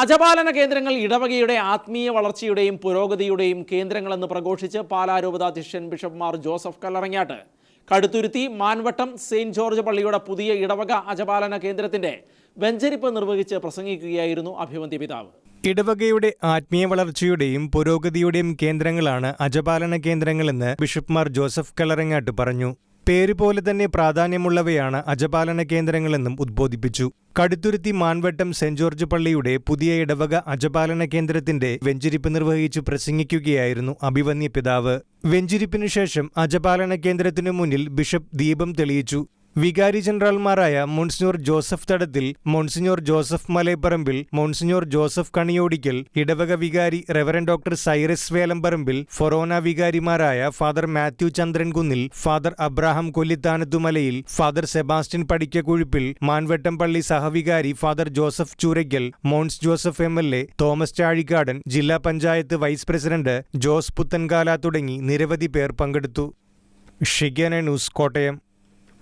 അജപാലന കേന്ദ്രങ്ങൾ ഇടവകയുടെ ആത്മീയ വളർച്ചയുടെയും പുരോഗതിയുടെയും കേന്ദ്രങ്ങളെന്ന് പ്രഘോഷിച്ച് പാലാരൂപതാധ്യക്ഷൻ bishop Mar Joseph Kallarangatt. Kaduthuruthy Manvettom saint George പള്ളിയുടെ പുതിയ ഇടവക അജപാലന കേന്ദ്രത്തിന്റെ വെഞ്ചരിപ്പ് നിർവഹിച്ച് പ്രസംഗിക്കുകയായിരുന്നു അഭിമന്തി പിതാവ്. ഇടവകയുടെ ആത്മീയ വളർച്ചയുടെയും പുരോഗതിയുടെയും കേന്ദ്രങ്ങളാണ് അജപാലന കേന്ദ്രങ്ങളെന്ന് ബിഷപ്പ് മാർ ജോസഫ് കല്ലറങ്ങാട്ട് പറഞ്ഞു. പേര് പോലെ തന്നെ പ്രാധാന്യമുള്ളവയാണ് അജപാലന കേന്ദ്രങ്ങളെന്നും ഉദ്ബോധിപ്പിച്ചു. കടുത്തുരുത്തി മാൻവട്ടം സെന്റ് ജോർജ് പള്ളിയുടെ പുതിയ ഇടവക അജപാലന കേന്ദ്രത്തിന്റെ വെഞ്ചിരിപ്പ് നിർവഹിച്ചു പ്രസംഗിക്കുകയായിരുന്നു അഭിവന്യ പിതാവ്. വെഞ്ചിരിപ്പിനു ശേഷം അജപാലന കേന്ദ്രത്തിനു മുന്നിൽ ബിഷപ്പ് ദീപം തെളിയിച്ചു. വികാരി ജനറൽമാരായ monsignor Joseph Thadathil monsignor Joseph Malayapparampil monsignor Joseph Kaniyodickal ഇടവക വികാരി റെവറൻ ഡോക്ടർ സൈറസ് വേലമ്പറമ്പിൽ ഫൊറോന വികാരിമാരായ father Mathew Chandrankunnel father Abraham Kollithanathumalayil father Sebastian Padikkakuzhippil Manvettom പള്ളി സഹവികാരി father Joseph Choorackal Mons Joseph M L A Thomas Chazhikadan ജില്ലാ panchayat vice president Jose Puthenkala തുടങ്ങി നിരവധി പേർ പങ്കെടുത്തു. Shigana news Kottayam.